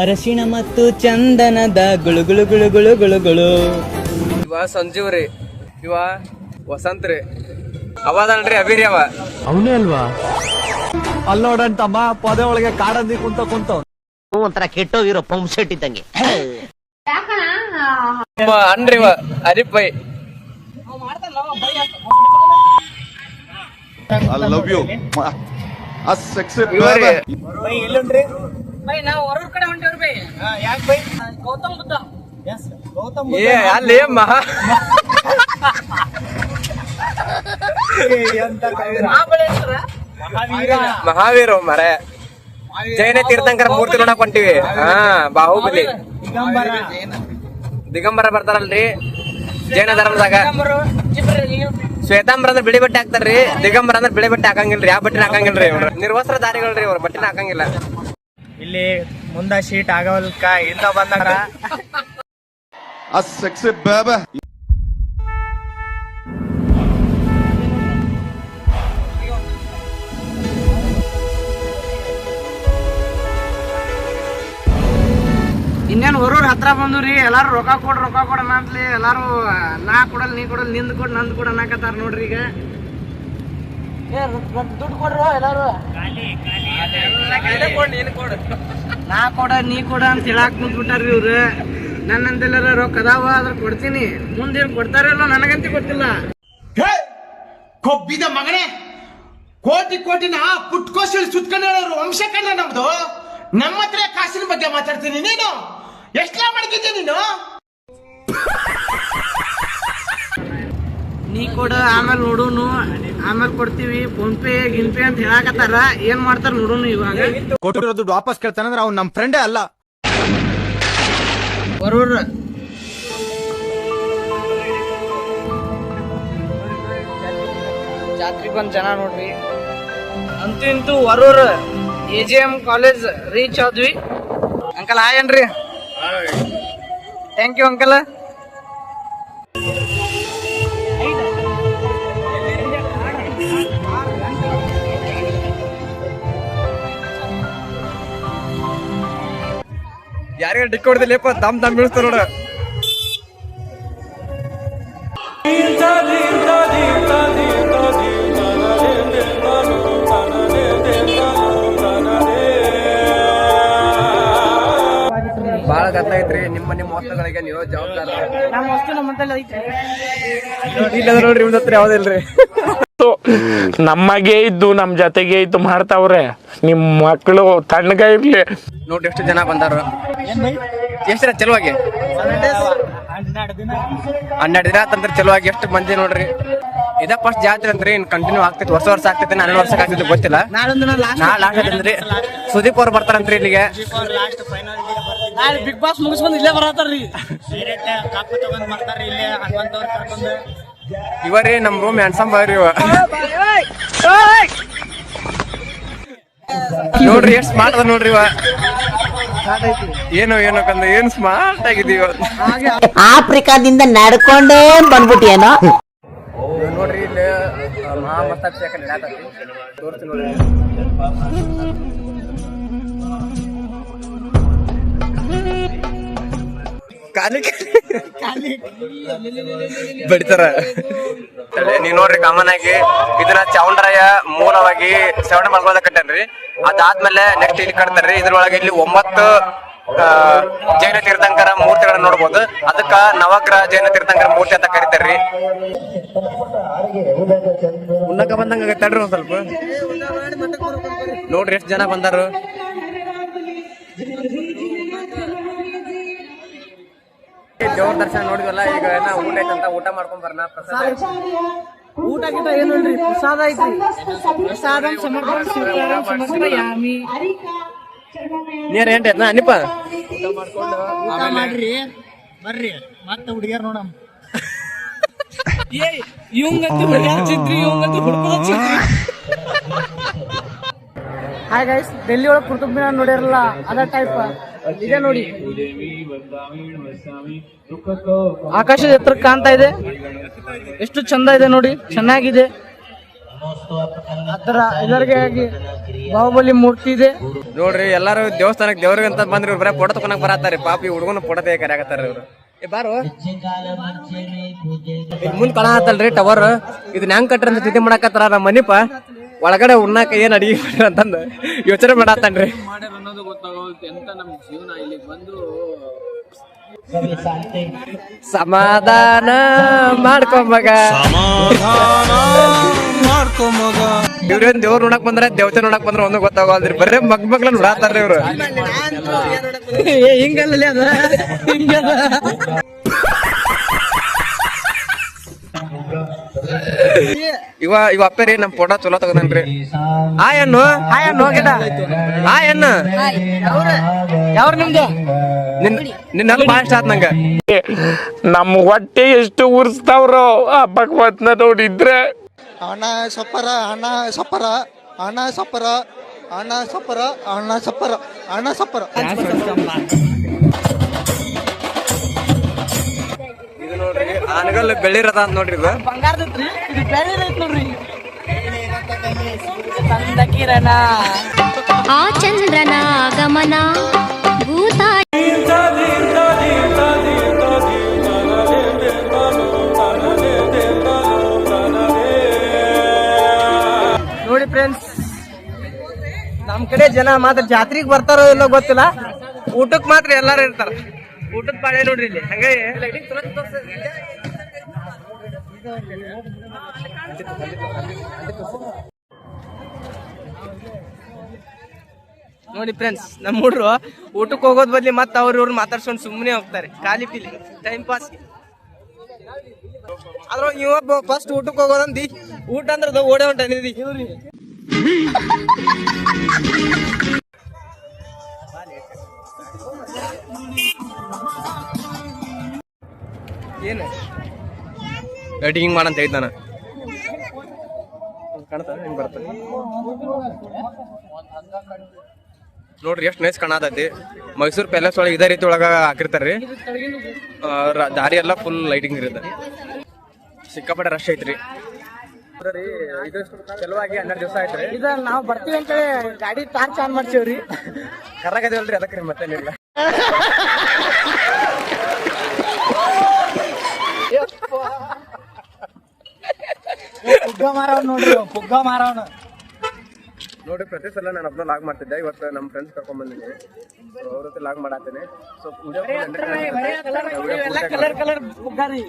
ಅರಶಿಣ ಮತ್ತು ಚಂದನದ ಗುಳು ಗುಳು ಗುಳು ಗುಳು ಗುಳು ಗುಳು. ಇವ ಸಂಜೀವ್ರಿ ಇವ ವಸಂತ ರೀ. ಅವದಲ್ರಿ ಅಭಿರಿ ಅವ. ಅವನೇ ಅಲ್ವಾ? ಅಲ್ಲ ನೋಡಂತಮ್ಮ ಪದೇ ಒಳಗೆ ಕಾಡಂದಿ ಕುಂತ ಕುಂತ. ಒಂಥರ ಕೆಟ್ಟೋಗಿರೋ ಪಂಪ್ ಸೆಟ್ ಇದ್ದಂಗೆ. ನಮ್ಮ ಅನ್ರಿ ಇವ ಹರೀಫ್ ಬೈ. ಇವ್ರಿ. ಏ ಅಲ್ಲಿ ಮಹಾ. ಮಹಾವೀರ. ಮರ ಜೈನ ತೀರ್ಥಂಕರ ಮೂರ್ತಿ ನೋಡಕ್ ಹೊಂಟಿವಿ. ಹಾ ಬಾಹುಬಲಿ. ದಿಗಂಬರ. ಬರ್ತಾರಲ್ರಿ. ಜೈನ ಧರ್ಮದಾಗ. ಶ್ವೇತಾಂಬರ ಅಂದ್ರೆ ಬಿಳಿ ಬಟ್ಟೆ ಹಾಕ್ತಾರ್ರಿ. ದಿಗಂಬರ ಅಂದ್ರೆ ಬಿಳಿ ಬಟ್ಟೆ ಹಾಕಂಗಿಲ್ರಿ. ಯಾವ ಬಟ್ಟೆ ಹಾಕಂಗಿಲ್ರಿ ಇವ್ರು. ನಿರ್ವಸ್ತ್ರ ದಾರಿಗಳ್ರಿ ಅವ್ರ ಬಟ್ಟೆನ ಹಾಕಂಗಿಲ್ಲ. ಇಲ್ಲಿ ಮುಂದ ಶೀಟ್ ಆಗವಲ್ಕ ಇಂದ baby. ಇನ್ನೇನು ಹೊರೂರ್ ಹತ್ರ ಬಂದ್ರಿ ಎಲ್ಲಾರು ರೊಕ್ಕ ಕೊಡ್ ರೊಕ್ಕ ಕೊಡ ಅಂತಲಿ ಎಲ್ಲಾರು ನಾ ಕೊಡಲ್ ನೀ ಕೊಡಲ್ ನಿಂದ್ ಕೊಡ್ ನಂದ್ ಕೊಡ ಅನ್ನಕತ್ತಾರ ನೋಡ್ರಿ ಈಗ. ದುಡ್ಡು ಕೊಡ್ರು ಎಲ್ಲಾರು. ನಾ ಕೊಡ ನೀ ಕೊಡ ಅಂತ ಹೇಳಾಕ್ ಕುಂತ್ಬಿಟ್ಟಾರ್ರಿ ಇವ್ರು. ನನ್ನಂತೆಲ್ಲರ ರೊಕ್ಕ ಅದಾವ ಅದ್ರ ಕೊಡ್ತೀನಿ. ಮುಂದೇನ್ ಕೊಡ್ತಾರಲ್ಲ ನನಗಂತೂ ಗೊತ್ತಿಲ್ಲ. ಕೊಬ್ಬಿದ ಮಗನೇ ಕೋಟಿ ಕೋಟಿನ ಪುಟ್ಕೋಶಿ ಸುತ್ಕೊಂಡ ವಂಶ ಕಂಡ ನಮ್ದು. ನಮ್ಮ ಹತ್ರ ಕಾಸಿನ ಬಗ್ಗೆ ಮಾತಾಡ್ತೀನಿ ನೀನು. ಎಷ್ಟ್ಲ ಮಾಡ್ಕಿದ್ದೆ ನೀನು? ನೀ ಕೊಡ ಆಮೇಲೆ ನೋಡುನು. ಆಮೇಲೆ ಕೊಡ್ತೀವಿ ಫೋನ್ ಪೇ ಗಿನ್ ಪೇ ಅಂತ ಹೇಳಕತ್ತಾರ. ಏನ್ ಮಾಡ್ತಾರ ನೋಡೋನು ಇವಾಗ. ಕೊಟ್ಟಿರೋ ದುಡ್ಡು ವಾಪಸ್ ಕೇಳ್ತಾನಂದ್ರೆ ಅವ್ನು ನಮ್ಮ ಫ್ರೆಂಡೇ ಅಲ್ಲ. ಬರೋರ್. ಜಾತ್ರೆಗೆ ಬಂದ್ ಜನ ನೋಡ್ರಿ. ಅಂತೂ ಇಂತೂ Varur A G M college reach ಆದ್ವಿ. ಅಂಕಲ್ ಹಾಯ್ ಏನ್ರಿ ಥ್ಯಾಂಕ್ ಯು ಅಂಕಲ್. ಯಾರಿಗ ಡಿಕ್ಕಿ ಹೊಡೆದಿಲ್ಲಪ್ಪ ದಮ್ ದಮ್ ಬೀಳ್ತಾರ ನೋಡ. ಬಹಳ ಗದ್ದ ಐತ್ರಿ. ನಿಮ್ಮ ನಿಮ್ಮ ವಸ್ತುಗಳಿಗೆ ನೀವು ಜವಾಬ್ದಾರ. ನಮ್ಮ ವಸ್ತು ನಮ್ಮ ಐತ್ರಿ. ಇಲ್ಲ ನೋಡ್ರಿ ನಿಮ್ದ ಹತ್ರ ಯಾವ್ದಿಲ್ರಿ ನಮಗೆ ಇದ್ದು ನಮ್ ಜೊತೆಗೆ ಇದ್ದು ಮಾಡ್ತಾವ್ರೆ. ನಿಮ್ ಮಕ್ಕಳು ತಣ್ಣಗ ಇರ್ಲಿ. ನೋಡಿ ಎಷ್ಟು ಜನ ಬಂದಾರ. ಎಷ್ಟು ಚಲುವಾಗಿ ಹನ್ನೆರಡು ದಿನ ಅಂತಂದ್ರೆ ಚಲುವಾಗಿ ಎಷ್ಟು ಮಂದಿ ನೋಡ್ರಿ. ಇದ ಫಸ್ಟ್ ಜಾತ್ರೆ ಅಂದ್ರೆ ಇನ್ ಕಂಟಿನ್ಯೂ ಆಗ್ತೈತಿ ವರ್ಷ ವರ್ಷ ಆಗ್ತೈತಿ ಹನ್ನೆರಡು ವರ್ಷ ಆಗ್ತೈತಿ ಗೊತ್ತಿಲ್ಲ. ನಾ ಲಾಸ್ಟ್ ಅಂದ್ರಿ ಸುದೀಪ್ ಅವ್ರು ಬರ್ತಾರಂತ್ರಿ ಇಲ್ಲಿಗೆ. ಬಿಗ್ ಬಾಸ್ ಮುಗಿಸ್ಕೊಂಡು ಇಲ್ಲೇ ಬರತ್ತಾರ್ರಿ. ಇವರೇ ನಮ್ ರೂಮ್ ಹ್ಯಾಂಡ್ಸಮ್ ಬಾರಿ ಇವ. ನೋಡ್ರಿ ಎಷ್ಟ್ ಸ್ಮಾರ್ಟ್ ಅದ ನೋಡ್ರಿ ಇವ. ಏನು ಏನು ಕಂದ ಏನ್ ಸ್ಮಾರ್ಟ್ ಆಗಿದೀವ ಆಫ್ರಿಕಾದಿಂದ ನಡ್ಕೊಂಡೇ ಬಂದ್ಬಿಟ್ಟಿಯೇನೋ. ನೋಡ್ರಿ ಇಲ್ಲಿ ಮಹಾ ತೋರಿಸ್ತೀನಿ ನೋಡ್ರಿ. ಕಾಲಿ ಬಡಿತಾರ. ನೀವ್ ನೋಡ್ರಿ ಕಾಮನ್ ಆಗಿ ಇದನ್ನ ಚೌಂಡ್ರಾಯ ಮೂಲವಾಗಿ ಶ್ರವಣ ಮಲ್ಗೋದ ಕಟ್ಟನ್ರಿ ಅದಾದ್ಮೇಲೆ ನೆಕ್ಸ್ಟ್ ಇಲ್ಲಿ ಕಟ್ತಾರ್ರಿ ಇದ್ರೊಳಗೆ ಇಲ್ಲಿ ಒಂಬತ್ತು ಆ, ಜೈನ ತೀರ್ಥಂಕರ ಮೂರ್ತಿಗಳನ್ನ ನೋಡ್ಬೋದು. ಅದಕ್ಕ ನವಗ್ರಹ ಜೈನ ತೀರ್ಥಂಕರ ಮೂರ್ತಿ ಅಂತ ಕರಿತಾರ್ರಿ ಉನ್ನಕ ಬಂದಂಗ ತಡ್ರಿ ಒಂದ್ ಸ್ವಲ್ಪ. ನೋಡ್ರಿ ಎಷ್ಟ್ ಜನ ಬಂದಾರು. ದೇವ್ರ ದರ್ಶನ ನೋಡಿದ್ವಲ್ಲ ಈಗ ಏನ ಊಟ ಐತಂತ ಊಟ ಮಾಡ್ಕೊಂಡ್ ಬರೋಣ ಪ್ರಸಾದ ಊಟ ಗಿಟ ಏನು ಇಲ್ರಿ ಪ್ರಸಾದ ಐತ್ರಿ. ಪ್ರಸಾದ ಸಮರ್ಪಣ ಸ್ವೀಕಾರಂ ಸಮರ್ಪಯಾಮಿ ನೀರ್ ಏನ್ ಐತ್ನಾ ಅನಿಪ ಊಟ ಮಾಡ್ರಿ ಬರ್ರಿ. ಮತ್ತೆ ಹುಡುಗಿಯರ್ ನೋಡಮ್. ಏ ಇವಂಗಂತೂ ಹುಡುಗಾರ್ ಚಿತ್ರಿ ಇವಂಗಂತೂ ಹುಡುಗರ ಚಿತ್ರಿ. ಹಾಯ್ ಗೈಸ್ ಡೆಲ್ಲಿ ಒಳಗೆ ಕುತುಬ್ ಮಿನಾರ್ ನೋಡಿರಲ್ಲ ಅದ ಟೈಪ್ ಇದೆ ನೋಡಿ. ಆಕಾಶದ ಎತ್ತರ ಕಾಣ್ತಾ ಇದೆ. ಎಷ್ಟು ಚಂದ ಇದೆ ನೋಡಿ ಚೆನ್ನಾಗಿದೆ. ಆತರ ಇದರಿಗೆ ಬಾಹುಬಲಿ ಮೂರ್ತಿ ಇದೆ. ನೋಡ್ರಿ ಎಲ್ಲಾರು ದೇವಸ್ಥಾನಕ್ಕೆ ದೇವ್ರಿಗೆ ಅಂತ ಬಂದ್ರಿ ಬರ ಪೊಡ ಫೋಟೋ ತಗೊಳಕ್ ಬರತ್ತಾರಿ ಪಾಪ ಈ ಹುಡುಗನ ಫೋಟೋ ತೆಗೆ ಆಗತ್ತಾರ ಇವ್ರು. ಏ ಬಾರು. ಮುಂದ್ ಕಳ ಆತಲ್ರಿ ಟವರ್. ಇದನ್ನ ಹೆಂಗ್ ಕಟ್ಟ್ರಿ ಅಂತ ತಿಥಿ ಮಾಡಾಕತ್ತಾರ ನಮ್ಮ ಮನಿಪ. ಒಳಗಡೆ ಉಣ್ಣಾಕ ಏನ್ ಅಡಿಗೆ ಮಾಡ್ರಿ ಅಂತಂದು ಯೋಚನೆ ಮಾಡತ್ತನ್ರಿ ಸಮಾಧಾನ ಮಾಡ್ಕೊಂಬಗ ಇವ್ರೇನ್ ದೇವ್ರ ನೋಡಕ್ ಬಂದ್ರೆ ದೇವತೆ ನೋಡಕ್ ಬಂದ್ರೆ ಒಂದು ಗೊತ್ತಾಗಲ್ರಿ ಬರೇ ಮಗ್ ಮಗ್ಲ ನೋಡಾತಾರ್ರಿ ಇವ್ರು. ಹಿಂಗಲ್ಲ ಅದ ಹಿಂಗಲ್ಲ ಇವ ಇವ ಅಪ್ಪರಿ ನಮ್ ಫೋಟೋ ಚಲೋ ತಗದನ್ರಿ ಆ ಹೆಣ್ಣು ಹಾಯ್ ಅಣ್ಣ ಹೋಗಿದ ಆ ಹೆಣ್ಣು ಯಾವ್ರ? ನಿಮ್ದು? ನಿನ್ ನಿನ್ನ ಭಾಳ ಇಷ್ಟ ಆತ್ ನಂಗ. ನಮ್ ಹೊಟ್ಟೆ ಎಷ್ಟು ಉರ್ಸ್ತಾವ್ರೋ ಆ ಭಗವತ್ನ ನೋಡಿದ್ರೆ. ಅಣ್ಣ ಸಪ್ಪರ ಅಣ್ಣ ಸಪ್ಪರ ಅಣ್ಣ ಸಪ್ಪರ ಅಣ್ಣ ಸಪ್ಪರ ಅಣ್ಣ ಸಪ್ಪರ. ಅಣ್ಣ ಸಪ್ಪರ. ನೋಡ್ರಿ ಬೆಳ್ಳಿ ಬೆಳ್ಳಿರದ ಅಂತ ನೋಡ್ರಿ ಇದು. ಬಂಗಾರದೈತ್ರಿ ಇದು ನೋಡ್ರಿ. ತಂದ ಕಿರಣ. ಆ ಚಂದ್ರನ ಆಗಮನ ಭೂತ ನೋಡಿ ಫ್ರೆಂಡ್ಸ್ ನಮ್ ಕಡೆ ಜನ ಮಾತ್ರ ಜಾತ್ರೆಗೆ ಬರ್ತಾರೋ ಇಲ್ಲೋ ಗೊತ್ತಿಲ್ಲ. ಊಟಕ್ ಮಾತ್ರ ಎಲ್ಲಾರು ಇರ್ತಾರ. ಊಟದ ಪಾಳೆ ನೋಡ್ರಿ ಇಲ್ಲಿ. ಹಂಗೆ. ನೋಡಿ ಫ್ರೆಂಡ್ಸ್ ನಮ್ಮ ಹುಡ್ರು ಊಟಕ್ಕೆ ಹೋಗೋದ್ ಬದ್ಲಿ ಮತ್ತೆ ಅವ್ರ ಇವ್ರು ಮಾತಾಡ್ಸ್ಕೊಂಡು ಸುಮ್ಮನೆ ಹೋಗ್ತಾರೆ. ಖಾಲಿ ಫೀಲಿಂಗ್ ಟೈಮ್ ಪಾಸ್ ಆದ್ರ ಇವ ಫಸ್ಟ್ ಊಟಕ್ಕೆ ಹೋಗೋದಂದಿ ಊಟ ಅಂದ್ರೆ ಓಡೆ ಹೊಂಟಾನಿದಿ ಏನು? ಎಡಿಟಿಂಗ್ ಮಾಡಂತ ಹೇಳಿದ್ ನಾನು. ಕಾಣ್ತಾ ಹೆಂಗ್ ಬರ್ತದೆ ನೋಡ್ರಿ ಎಷ್ಟು ನೈಸ್ ಕಾಣತೈತಿ ಮೈಸೂರ್ ಪ್ಯಾಲೇಸ್ ಒಳಗೆ ಇದೇ ರೀತಿ ಒಳಗೆ ಹಾಕಿರ್ತಾರ್ರಿ ಆ, ದಾರಿ ಎಲ್ಲ ಫುಲ್ ಲೈಟಿಂಗ್ ಇರುತ್ತೆ. ಸಿಕ್ಕಾಪಟ್ಟೆ ರಶ್ ಐತ್ರಿ. ಸಲುವಾಗಿ ಚಲುವಾಗಿ ಹನ್ನೆರಡು ದಿವಸ ಐತ್ರಿ ಇದ ನಾವು ಬರ್ತೀವಿ ಅಂತೇಳಿ ಗಾಡಿ ಟಾರ್ಚ್ ಆನ್ ಮಾಡ್ತೀವ್ರಿ ಕರ್ರಾಗದೇವಲ್ರಿ ಅದಕ್ಕೆ ಮತ್ತೇನಿಲ್ಲ. ಪುಗ್ಗ ಮಾರವ್ ನೋಡ್ರಿ ಪುಗ್ಗ ಮಾರವ್ನ. ನೋಡ್ರಿ ಪ್ರತಿ ಸಲ ನಾನು ಅಪ್ಲೋಡ್ ಲಾಗ್ ಮಾಡ್ತಿದ್ದೆ ಇವತ್ತು ನಮ್ಮ ಫ್ರೆಂಡ್ಸ್ ಕರ್ಕೊಂಡ್ ಬಂದಿದ್ದೀನಿ ಅವ್ರ ಜೊತೆ ಲಾಗ್ ಮಾಡಾತೇನೆ. ಸೊ ಎಲ್ಲ ಕಲರ್ ಕಲರ್ ಬುಗ್ಗಾರಿ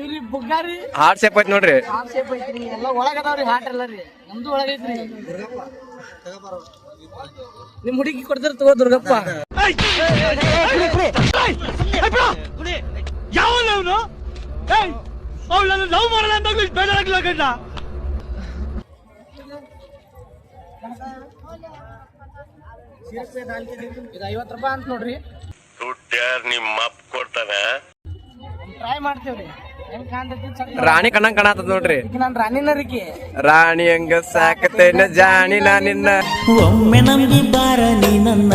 ಇವ್ರಿ ಬುಗ್ಗಾರಿ ಹಾರ್ಟ್ ಶೇಪ್ ಐತಿ ನೋಡ್ರಿ. ಹಾರ್ಟ್ ಶೇಪ್ ಐತ್ರಿ ಎಲ್ಲ ಒಳಗ ಅದಾವ್ರಿ ಹಾರ್ಟ್ ಎಲ್ಲ ರೀ. ನಮ್ದು ಒಳಗೈತ್ರಿ ನಿಮ್ ಹುಡುಗಿ ಕೊಡ್ತಾರ ತಗೋ ದುರ್ಗಪ್ಪ. ಇದು ಐವತ್ತು ರೂಪಾಯಿ ಅಂತ ನೋಡ್ರಿ. ನಿಮ್ಮ ಅಪ್ಪ ಕೊಡ್ತಾನೆ? ಟ್ರೈ ಮಾಡ್ತೇವ್ರಿ. ಹೆಂಗ್ ಕಾಣ್ತೈತಿ ಚಂದ. ರಾಣಿ ಕಣ್ಣ ಕಾಣತದ ನೋಡ್ರಿ. ನಾನ್ ರಾಣಿ ಹಂಗ ಸಾಕತೇನ ಜಾಣಿ ನಾನಿನ್ನ ಒಮ್ಮೆ ನಂಬಿ ಬಾರ ನೀ ನನ್ನ.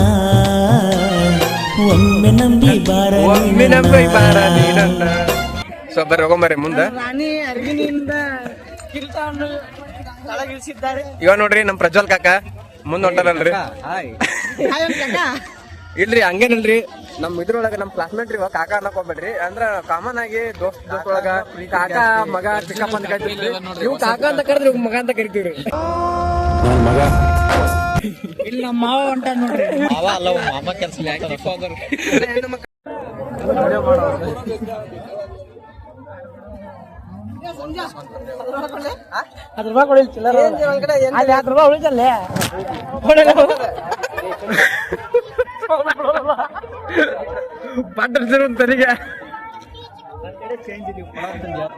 ಒಮ್ಮೆ ನಂಬಿ ಬಾರ ಒಮ್ಮೆ ನಂಬಿ ಬಾರ ನೀ ನನ್ನ. ಸೊ ಬರ್ರಿ ಹೋಗೊಂಬರ್ರಿ ಮುಂದೆ. ರಾಣಿ ಅರ್ಗಿನಿಂದ ಕಿರೀಟವನ್ನು ತಳಗಿಳಿಸಿದ್ದಾರೆ. ಇವ ನೋಡ್ರಿ ನಮ್ ಪ್ರಜ್ವಲ್ ಕಾಕ ಮುಂದ್ ಹೊಂಟಾರಲ್ರಿ ಇಲ್ರಿ ಹಂಗೇನಲ್ರಿ. ನಮ್ ಇದ್ರೊಳಗ ನಮ್ ಕ್ಲಾಸ್ಮೇಟ್ ರೀ ಕಾಕ ಅನ್ನಕ್ ಹೋಗ್ಬೇಡ್ರಿ ಅಂದ್ರ ಕಾಮನ್ ಆಗಿ ದೋಸ್ತ್ ದೋಸ್ತ್ ಒಳಗ ಕಾಕ ಮಗ ಚಿಕ್ಕಪ್ಪ ಅಂತ ಕರಿತೀವಿ ನೀವು ಕಾಕ ಅಂತ ಕರೆದ್ರಿ ಮಗ ಅಂತ ಕರಿತೀವ್ರಿ. ಇಲ್ಲಿ ನಮ್ಮ ಮಾವ ಹೊಂಟ ನೋಡ್ರಿ. ಹತ್ತು ರೂಪಾಯಿ ಕೊಡಿ ಚಿಲ್ಲರ ಅಲ್ಲಿ ಹತ್ತು ರೂಪಾಯಿ ಉಳಿತಲ್ಲೇ? ಪಟ್ರ ತನಿಗೆ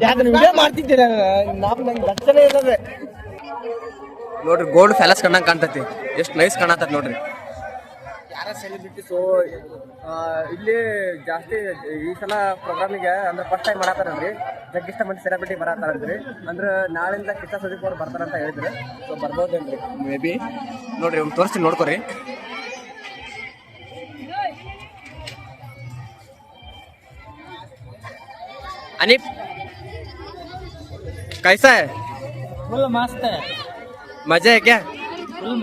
ಯಾಕಂದ್ರೆ ವಿಡಿಯೋ ಮಾಡ್ತಿದ್ದೀರ? ನಾವು ನಂಗೆ ಲಕ್ಷಣೇ ಇಲ್ಲದೆ. ನೋಡ್ರಿ ಗೋಲ್ಡ್ ಫ್ಯಾಲಸ್ ಕಂಡಂಗ್ ಕಾಣ್ತೈತಿ. ಎಷ್ಟ್ ನೈಸ್ ಕಾಣತೈತಿ ನೋಡ್ರಿ. ಯಾರ ಸೆಲೆಬ್ರಿಟೀಸು ಇಲ್ಲಿ ಜಾಸ್ತಿ ಈ ಸಲ ಪ್ರೋಗ್ರಾಮಿಗೆ ಅಂದ್ರೆ ಫಸ್ಟ್ ಟೈಮ್ ಮಾಡತ್ತಾರಲ್ರಿ ಜಗ್ಗಿಷ್ಟ ಮಂದಿ ಸೆಲೆಬ್ರಿಟಿ ಬರತ್ತಾರಲ್ರಿ ಅಂದ್ರೆ ನಾಳಿಂದ ಕಿತ್ತ ಸುದೀಪ್ ಅವ್ರು ಬರ್ತಾರಂತ ಹೇಳಿದ್ರೆ. ಸೊ ಬರ್ಬೋದೇನ್ರಿ? ಮೇ ಬಿ ನೋಡ್ರಿ ಒಂದು ತೋರಿಸಿ ನೋಡ್ಕೊರಿ. ಅನೀಪ್. ಕೈಸಾ. है ಫುಲ್ ಮಸ್ತ್. ಮಜಾ ಕ್ಯಾ ಫುಲ್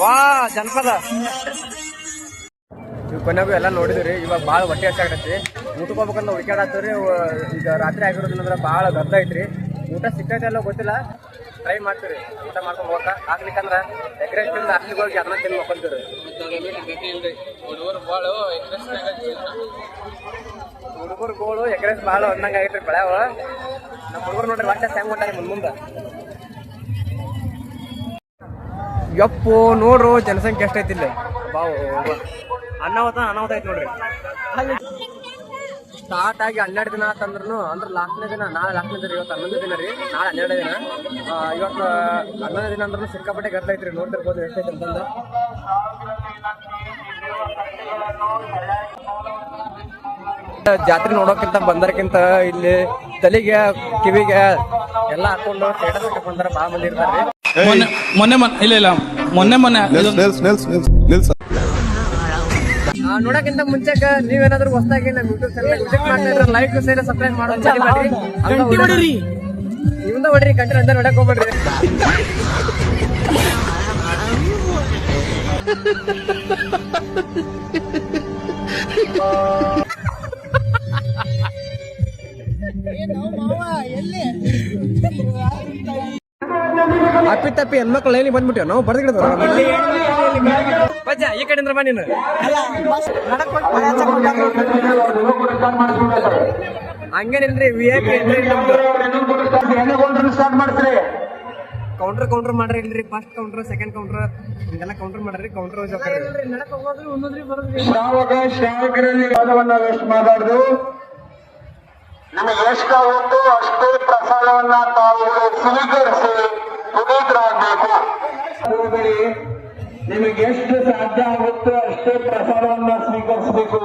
ವಾ, ಜನಪದ. ಇವ್ ಕೊನೆಗೂ ಎಲ್ಲ ನೋಡಿದ್ರಿ, ಇವಾಗ ಭಾಳ ಹೊಟ್ಟೆ ಹಚ್ಚಾಗತ್ತೈತಿ ಊಟಕ್ಕೆ ಹೋಗ್ಬೇಕಂತ ಹುಡುಕಾಡತ್ತೀವ್ರಿ ಈಗ ರಾತ್ರಿ ಆಗಿರೋದ್ರಿಂದ ಭಾಳ ಗದ್ದ ಐತ್ರಿ. ಊಟ ಸಿಕ್ಕೈತೆ ಎಲ್ಲ ಗೊತ್ತಿಲ್ಲ. ಟ್ರೈ ಮಾಡ್ತೀರಿ. ಊಟ ಮಾಡ್ಕೊಂಡು ಹೋಗಕ್ಕ ಆಗ್ಲಿಕ್ಕಂದ್ರ ಎಗ್ರೆಸ್ ತಿಂದು ಅಲ್ಲಿಗೆ ಹೋಗಿ ಅದನ್ನ ತಿಂದು ಮಕ್ಕೊಂತೀರಿ ಹುಡುಗರು ಗೋಳು ಎಗ್ರೆಸ್ ಭಾಳ ಒಂದಂಗ ಆಗೈತ್ರಿ ಬೆಳೆವ ನಮ್ಮ ಹುಡುಗರು ನೋಡ್ರಿ ಯಪ್ಪು, ನೋಡ್ರು, ಜನಸಂಖ್ಯೆ ಎಷ್ಟೈತಿ ಇಲ್ಲಿ? ಬಾವು ಅನ್ನಾವತ ಅನಾಹುತ ಐತಿ ನೋಡ್ರಿ. ಸ್ಟಾರ್ಟ್ ಆಗಿ ಹನ್ನೆರಡು ದಿನ ಆತಂದ್ರೂ ಅಂದ್ರೆ ಲಾಸ್ಟ್ನೇ ದಿನ, ನಾಳೆ ಲಾಸ್ಟ್ನೇ ದಿನ ಇವತ್ತು ಹನ್ನೊಂದು ದಿನ ರೀ, ನಾಳೆ ಹನ್ನೆರಡು ದಿನ. ಇವತ್ತು ಹನ್ನೊಂದು ದಿನ ಅಂದ್ರೂ ಸಿಕ್ಕಾಪಟ್ಟೆ ಗದ್ದಲ ಐತ್ರಿ, ನೋಡ್ತಿರ್ಬೋದು ಎಷ್ಟೈತೆ ಅಂತಂದು. ಜಾತ್ರೆ ನೋಡೋಕ್ಕಿಂತ ಬಂದರ್ಕಿಂತ ಇಲ್ಲಿ ತಲೆಗೆ ಕಿವಿಗೆ ಎಲ್ಲ ಹಾಕೊಂಡು ಸ್ಟೇಟಸ್ ಬಂದಾರ ಭಾಳ ಮಂದಿ ಮೊನ್ನೆ ಮೊನ್ನೆ ಮೊನ್ನೆ ಇಲ್ಲ ಇಲ್ಲ. ಮೊನ್ನೆ ಮೊನ್ನೆ. ನೋಡಕ್ಕಿಂತ ಮುಂಚೆ ನೀವೇನಾದ್ರೂ ಹೊಸದಾಗಿ ನಮ್ಮ ಯೂಟ್ಯೂಬ್ ಚಾನಲ್ ವಿಸಿಟ್ ಮಾಡ್ತಾ ಇದ್ರೆ ಲೈಕ್ ಸೇರಿ ಸಬ್ಸ್ಕ್ರೈಬ್ ಮಾಡೋದು ಇವಂದ ಹೊಡ್ರಿ. ಕಂಟ್ರಿ ಅಂತ ನೋಡಕ್ ಹೋಗ್ಬೇಡ್ರಿ. ಅಪ್ಪಿ ತಪ್ಪಿ ಹೆಣ್ಮಕ್ಳು ಲೈನಿಗೆ ಬಂದ್ಬಿಟ್ಟಿವ ನಾವು ಬರ್ದಿಡ್ದ ಈ ಕಡೆಯಿಂದ ಬಾ ನೀನು. ಹಂಗೇನಿಲ್ರಿ V I P counter counter ಮಾಡ್ರಿ ಇಲ್ರಿ. ಫಸ್ಟ್ ಕೌಂಟರ್ ಸೆಕೆಂಡ್ ಕೌಂಟರ್ ಹಿಂಗೆಲ್ಲ ಕೌಂಟರ್ ಮಾಡ್ರಿ ಕೌಂಟರ್ ಮಾಡಬಾರ್ದು ನಿಮಗೆ ಎಷ್ಟಾಗುತ್ತೋ ಅಷ್ಟೇ ಪ್ರಸಾದವನ್ನ ತಾವು ಸ್ವೀಕರಿಸಿ ಪುನೀತರಾಗಬೇಕು. ನಿಮಗೆ ಎಷ್ಟು ಸಾಧ್ಯ ಆಗುತ್ತೋ ಅಷ್ಟೇ ಪ್ರಸಾದವನ್ನ ಸ್ವೀಕರಿಸಬೇಕು.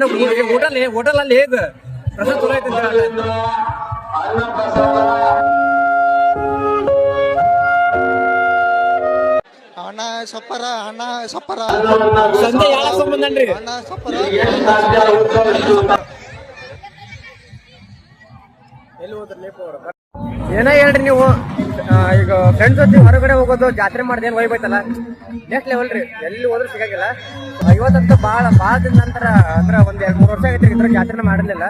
ಮಾಡ್ರಿ ಹೋಟೆಲ್ ಹೋಟೆಲ್ ಅಲ್ಲಿ ಹೇಗ ಪ್ರಸಾದ ಚಲೋ ಐತೆ ಅಂತ ಅಣ್ಣ ಸಪ್ಪರ ಅಣ್ಣ ಸಪ್ಪರ. ಸಂಜೆ ಯಾವ ಸಂಬಂಧನ್ರಿ ಅಣ್ಣ ಸಪ್ಪರ ಎಲ್ಲಿ ಆಗುತ್ತೋ ಏನ ಹೇಳ್ರಿ ನೀವು. ಈಗ ಫ್ರೆಂಡ್ಸ್ ಜೊತೆ ಹೊರಗಡೆ ಹೋಗೋದು, ಜಾತ್ರೆ ಮಾಡ್ದೇನು ಹೋಗ್ಬೇಕಲ್ಲ ನೆಕ್ಸ್ಟ್ ಲೆವೆಲ್ ರೀ. ಎಲ್ಲಿ ಹೋದ್ರೂ ಸಿಗಂಗಿಲ್ಲ. ಇವತ್ತಂತೂ ಭಾಳ ಭಾಳ ದಿನ ನಂತರ ಅಂದ್ರೆ ಒಂದ್ ಎರಡು ಮೂರು ವರ್ಷ ಆಗೈತೆ ಈ ಥರ ಜಾತ್ರೆನ ಮಾಡಿರ್ಲಿಲ್ಲ.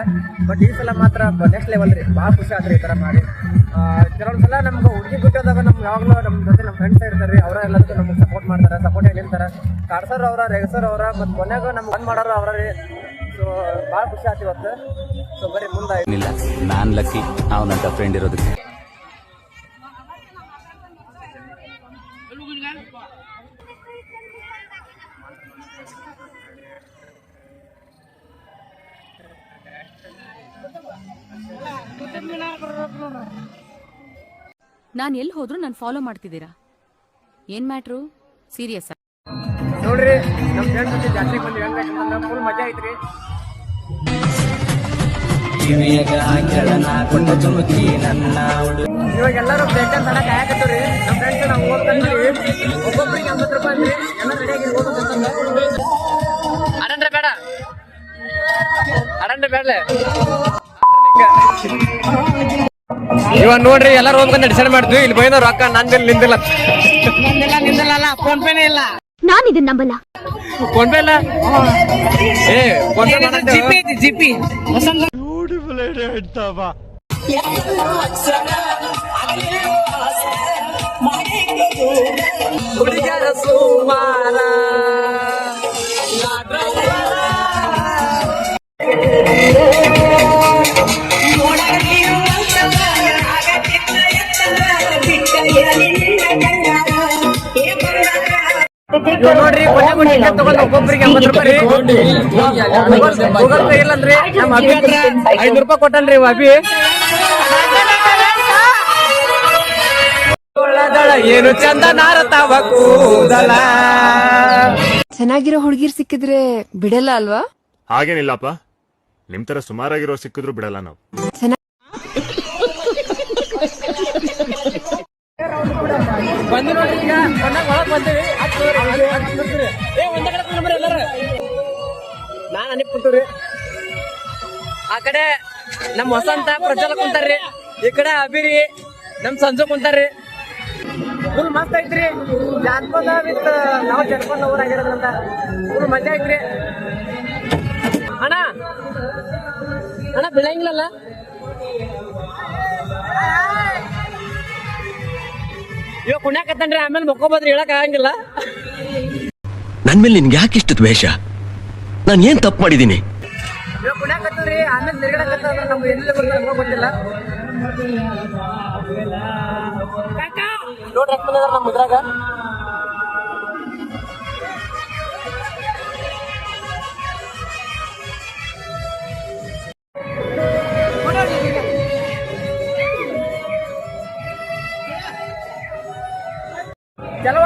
ಬಟ್ ಈ ಸಲ ಮಾತ್ರ ನೆಕ್ಸ್ಟ್ ಲೆವೆಲ್ ರೀ. ಭಾಳ ಖುಷಿ ಆತ್ರಿ ಈ ಥರ ಮಾಡಿ. ಕೆಲವೊಂದ್ ಸಲ ನಮ್ಗೆ ಹುಡುಗಿ ಬಿಟ್ಟೋದಾಗ ನಮ್ಗೆ ಯಾವಾಗಲೂ ನಮ್ಮ ಜೊತೆ ನಮ್ಮ ಫ್ರೆಂಡ್ಸ್ ಇರ್ತಾರೆ. ರೀ ಅವರ ಎಲ್ಲದಕ್ಕೂ ನಮ್ಗೆ ಸಪೋರ್ಟ್ ಮಾಡ್ತಾರೆ ಸಪೋರ್ಟ್ ಹೇಳಿರ್ತಾರೆ ಕಾಡ್ಸೋರು ಅವರ ರೆಗಸರ್ ಅವರ, ಮತ್ತು ಕೊನೆಗೂ ನಮ್ಗೆ ಬಂದ್ ಮಾಡೋರು ಅವರ ರೀ. ಸೊ ಭಾಳ ಖುಷಿ ಆಯ್ತು ಇವತ್ತು. ಸೊ ಬರೀ ಮುಂದೆ ನಾನ್ ಲಕ್ಕಿ ಅವನಂತ ಫ್ರೆಂಡ್ ಇರೋದಕ್ಕೆ. ನಾನು ಎಲ್ಲಿ ಹೋದ್ರು ನಾನು ಫಾಲೋ ಮಾಡ್ತಿದ್ದೀರಾ? ಏನ್ ಮ್ಯಾಟ್ರು? ಸೀರಿಯಸ್ ನೋಡ್ರಿ ನಮ್ಮ ಫ್ರೆಂಡ್ಸ್ ಜೊತೆ ಫುಲ್ ಮಜಾ ಐತ್ರಿ. ಇವಾಗ ಎಲ್ಲರೂ ಬೇಕಂತ ನಮ್ಮ ಫ್ರೆಂಡ್ಸ್ ನಾವು ಹೋಗ್ತಂದ್ರಿ ಒಬ್ಬೊಬ್ರಿಗೆ ಎಂಬತ್ತು ರೂಪಾಯಿ ಅಂದ್ರಿ. ಎಲ್ಲ ರೆಡಿಯಾಗಿ ಹೋಗ್ಬೇಕಂತಂದ ಅಡಂದ್ರೆ ಬೇಡ. ಅಡಂಡ್ರೆ ಬೇಡಲೆ. ಇವಾಗ ನೋಡ್ರಿ ಎಲ್ಲರೂ ಹೋಗ್ಬೇಕಂತ ಡಿಸೈಡ್ ಮಾಡ್ತೀವಿ. ಇಲ್ಲಿ ಬೈದ ರೊಕ್ಕ ನಂದಿಲ್ಲ. ನಿಂದಿಲ್ಲ ಫೋನ್ ಪೇನೇ ಇಲ್ಲ. ನಾನು ಇದನ್ನ ನಂಬಲ್ಲ. ಫೋನ್ ಪೇ ಇಲ್ಲ? ಏ ಫೋನ್ ಪೇ ಜಿಪಿ ಐತಿ ಜಿಪಿ ಹುಡುಗರ ಸುಮಾರ. ನೋಡ್ರಿ ಕೊನೆಗೂ ಟಿಕೆಟ್ ತಗೊಂಡು ಒಬ್ಬೊಬ್ಬರಿಗೆ ಎಂಬತ್ತು ರೂಪಾಯಿ ಗೂಗಲ್ ಪೇ ಇಲ್ಲಂದ್ರೆ ನಮ್ಮ ಅಭಿ ಹತ್ರ ಐನೂರು ರೂಪಾಯಿ ಕೊಟ್ಟನ್ರಿ ಅಭಿ. ಏನು ಚಂದ ನಾರತಾವ ಕೂದಲ. ಚೆನ್ನಾಗಿರೋ ಹುಡುಗಿರ್ ಸಿಕ್ಕಿದ್ರೆ ಬಿಡಲ್ಲ ಅಲ್ವಾ? ಹಾಗೇನಿಲ್ಲಪ್ಪ. ನಿಮ್ ತರ ಸುಮಾರಾಗಿರೋ ಸಿಕ್ಕಿದ್ರು ಬಿಡಲ್ಲ ನಾವು. ಬಂದು ನೋಡ್ರಿ ಈಗ ಬಂದಾಗ ಒಳಗ್ ಬಂದೇವಿ. ಏ, ಒಂದೇ ಕಡೆ ಕುಂದ್ರಿ ಎಲ್ಲಾರು. ನಾನ್ ಅನಿಪ್ ಕುಂತೀವ್ರಿ ಆ ಕಡೆ ನಮ್ ವಸಂತ ಪ್ರಜ್ವಲ ಕುಂತಾರ್ರಿ. ಈ ಕಡೆ ಅಭಿರಿ, ನಮ್ ಸಂಜು ಕುಂತಾರ್ರಿ. ಫುಲ್ ಮಸ್ತ್ ಐತ್ರಿ. ಜಾನಪದ ವಿತ್ ನಾವು ಜನಪದ ಅವ್ರ ಆಗಿರೋದ್ರಿಂದ ಫುಲ್ ಮಜಾ ಐತ್ರಿ. ಅಣ್ಣ ಅಣ್ಣ ಬೀಳಂಗಿಲ್ಲಲ್ಲ ಇವಾಗ ಕುಣ್ಯಾಕತ್ತನ್ರಿ ಆಮೇಲೆ ಮಕ್ಕೋಬೋದ್ರಿ ಹೇಳಕ್ ಆಗಂಗಿಲ್ಲ. ನನ್ ಮೇಲೆ ನಿನ್ಗೆ ಯಾಕೆ ಇಷ್ಟು ದ್ವೇಷ? ನಾನು ಏನ್ ತಪ್ಪು ಮಾಡಿದೀನಿ? ಇವಾಗ ಕುಣ್ಯಾಕತ್ತದ್ರಿ ಆಮೇಲೆ ತಿರ್ಗಡಕತ್ತಂದ್ರ ನಮ್ಗೆ ಎಲ್ಲಿ ಬರ್ತಾರೆ ನಮ್ಗೆ ಗೊತ್ತಿಲ್ಲ. ನೋಡ್ರಿ ನಮ್ಮ ಇದ್ರಾಗ. ಚಲೋ